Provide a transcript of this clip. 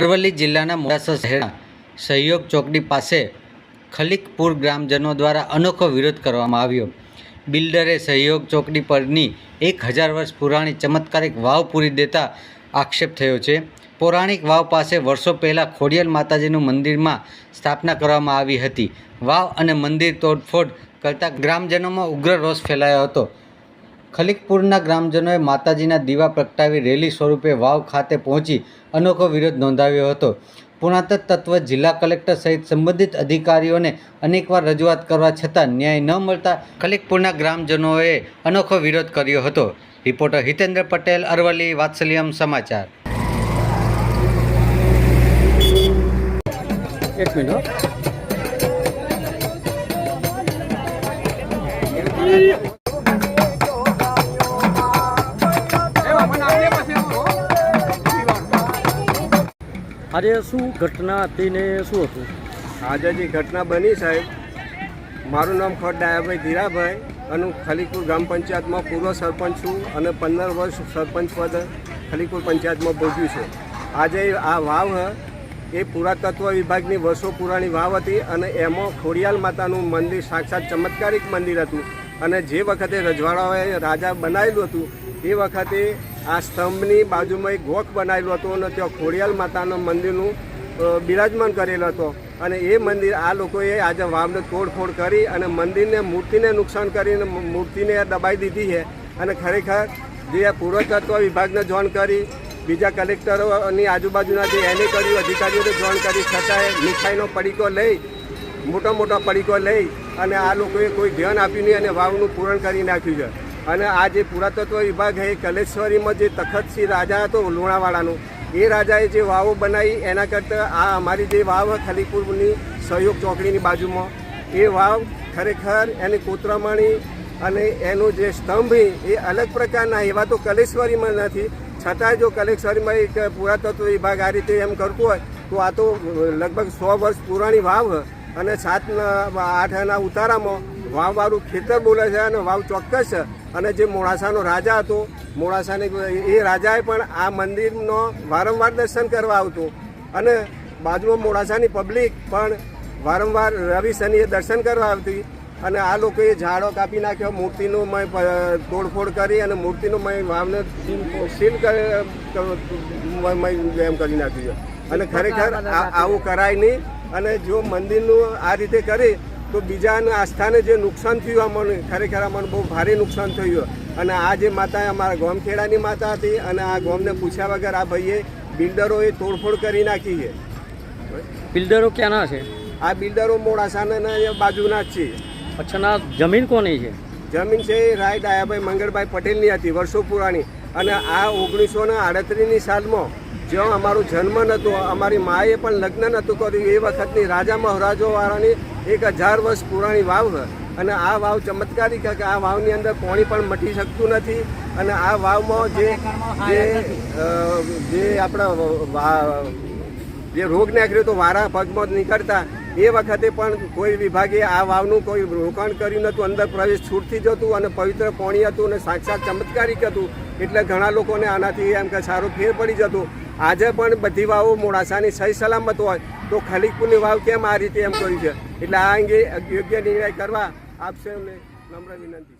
અરવલ્લી જિલ્લાના મોડાસા શહેરના સહયોગ ચોકડી પાસે ખલીકપુર ગ્રામજનો દ્વારા અનોખો વિરોધ કરવામાં આવ્યો. બિલ્ડરે સહયોગ ચોકડી પરની એક હજાર વર્ષ પુરાણી ચમત્કારિક વાવ પૂરી દેતા આક્ષેપ થયો છે. પૌરાણિક વાવ પાસે વર્ષો પહેલાં ખોડિયલ માતાજીનું મંદિરમાં સ્થાપના કરવામાં આવી હતી. વાવ અને મંદિર તોડફોડ કરતાં ગ્રામજનોમાં ઉગ્ર રોષ ફેલાયો હતો. ખલીકપુરના ગ્રામજનોએ માતાજીના દીવા પ્રગટાવી રેલી સ્વરૂપે વાવ ખાતે પહોંચી અનોખો વિરોધ નોંધાવ્યો હતો. પુરાતત્વ તત્વ જિલ્લા કલેક્ટર સહિત સંબંધિત અધિકારીઓને અનેકવાર રજૂઆત કરવા છતાં ન્યાય ન મળતા ખલીકપુરના ગ્રામજનોએ અનોખો વિરોધ કર્યો હતો. રિપોર્ટર હિતેન્દ્ર પટેલ, અરવલ્લી, વાત્સલ્યમ સમાચાર. આજે શું ઘટના હતી ને શું હતું? આજે જે ઘટના બની સાહેબ, મારું નામ ખોટ ડાયાભાઈ ધીરાભાઈ અને હું ખલીપુર ગ્રામ પંચાયતમાં પૂર્વ સરપંચ છું અને પંદર વર્ષ સરપંચ પદ ખલીપુર પંચાયતમાં ભોગ્યું છે. આજે આ વાવ એ પુરાતત્વ વિભાગની વર્ષો પુરાણી વાવ હતી અને એમાં ખોડિયાલ માતાનું મંદિર સાક્ષાત ચમત્કારિક મંદિર હતું. અને જે વખતે રજવાડાઓએ રાજા બનાવેલું હતું, એ વખતે આ સ્તંભની બાજુમાં એક ગોખ બનાવેલો હતો અને ત્યાં ખોડિયાલ માતાના મંદિરનું બિરાજમાન કરેલો હતો. અને એ મંદિર આ લોકોએ આજે વાવને તોડફોડ કરી અને મંદિરને મૂર્તિને નુકસાન કરીને મૂર્તિને દબાઈ દીધી છે. અને ખરેખર જે પુરાતત્વ વિભાગને જોણ કરી, બીજા કલેક્ટરોની આજુબાજુના જે એને કર્યું, અધિકારીઓને જોણ કરી, છતાંય મીઠાઈનો પડીકો લઈ, મોટા મોટા પડીકો લઈ અને આ લોકોએ કોઈ ધ્યાન આપ્યું નહીં અને વાવનું પૂરણ કરી નાખ્યું છે. અને આ જે પુરાતત્વ વિભાગ એ કલેશ્વરીમાં જે તખતસિંહ રાજા હતો લુણાવાડાનો, એ રાજાએ જે વાવો બનાવી, એના કરતાં આ અમારી જે વાવ ખલીપુરની સહયોગ ચોકડીની બાજુમાં, એ વાવ ખરેખર એની કોતરામણી અને એનો જે સ્તંભ એ અલગ પ્રકારના એવા તો કલેશ્વરીમાં નથી. છતાં જો કલેશ્વરીમાં એક પુરાતત્વ વિભાગ આ રીતે એમ કરતું હોય, તો આ તો લગભગ સો વર્ષ પુરાણી વાવ અને સાત આઠના ઉતારામાં વાવવાળું ખેતર બોલે છે અને વાવ ચોક્કસ છે. અને જે મોડાસાનો રાજા હતો મોડાસાને એ રાજાએ પણ આ મંદિરનો વારંવાર દર્શન કરવા આવતો. અને બાજુમાં મોડાસાની પબ્લિક પણ વારંવાર રવિ શનિએ દર્શન કરવા આવતી. અને આ લોકોએ ઝાડો કાપી નાખ્યો મૂર્તિનું મય તોડફોડ કરી અને મૂર્તિનું મય વાવને સીલ એમ કરી નાખ્યું છે. અને ખરેખર આવું કરાય નહીં. અને જો મંદિરનું આ રીતે કરે તો બીજાના આસ્થાને જે નુકસાન થયું અમને ખરેખર અમને બહુ ભારે નુકસાન થયું. અને આ જે માતા અમારા ગોમખેડાની માતા હતી અને આ ગોમને પૂછ્યા વગર આ ભાઈએ બિલ્ડરોએ તોડફોડ કરી નાખી છે. બિલ્ડરો ક્યાંના છે? આ બિલ્ડરો મોડાસાના બાજુના જ છે. અચ્છા ના જમીન કોની છે? જમીન છે એ રાય ડાયાભાઈ મંગળભાઈ પટેલની હતી વર્ષો પુરાણી. અને આ ઓગણીસો ને આડત્રીસની સાલમાં જ્યાં અમારું જન્મ નહોતો, અમારી માએ પણ લગ્ન નહોતું કર્યું. એ વખતની રાજા મહારાજો વાળાની એક હજાર વર્ષ પુરાણી વાવ અને આ વાવ ચમત્કારિક છે કે આ વાવની અંદર પાણી પણ મટી શકતું નથી. અને આ વાવમાં જે જે આપણા જે રોગ નાખ્યો તો વારા પગમાં નીકળતા. એ વખતે પણ કોઈ વિભાગે આ વાવનું કોઈ રોકાણ કર્યું નહોતું. અંદર પ્રવેશ છૂટથી જતું અને પવિત્ર પાણી હતું અને સાક્ષાત ચમત્કારિક હતું. એટલે ઘણા લોકોને આનાથી એમ કે સારો ફેર પડી જતો. આજે પણ બધી વાવો મોડાસાની સહી સલામત હોય તો ખલીકપુરની વાવ કેમ આ રીતે એમ કરી છે? એટલે આ અંગે યોગ્ય નિર્ણય કરવા આપશે એમને નમ્ર વિનંતી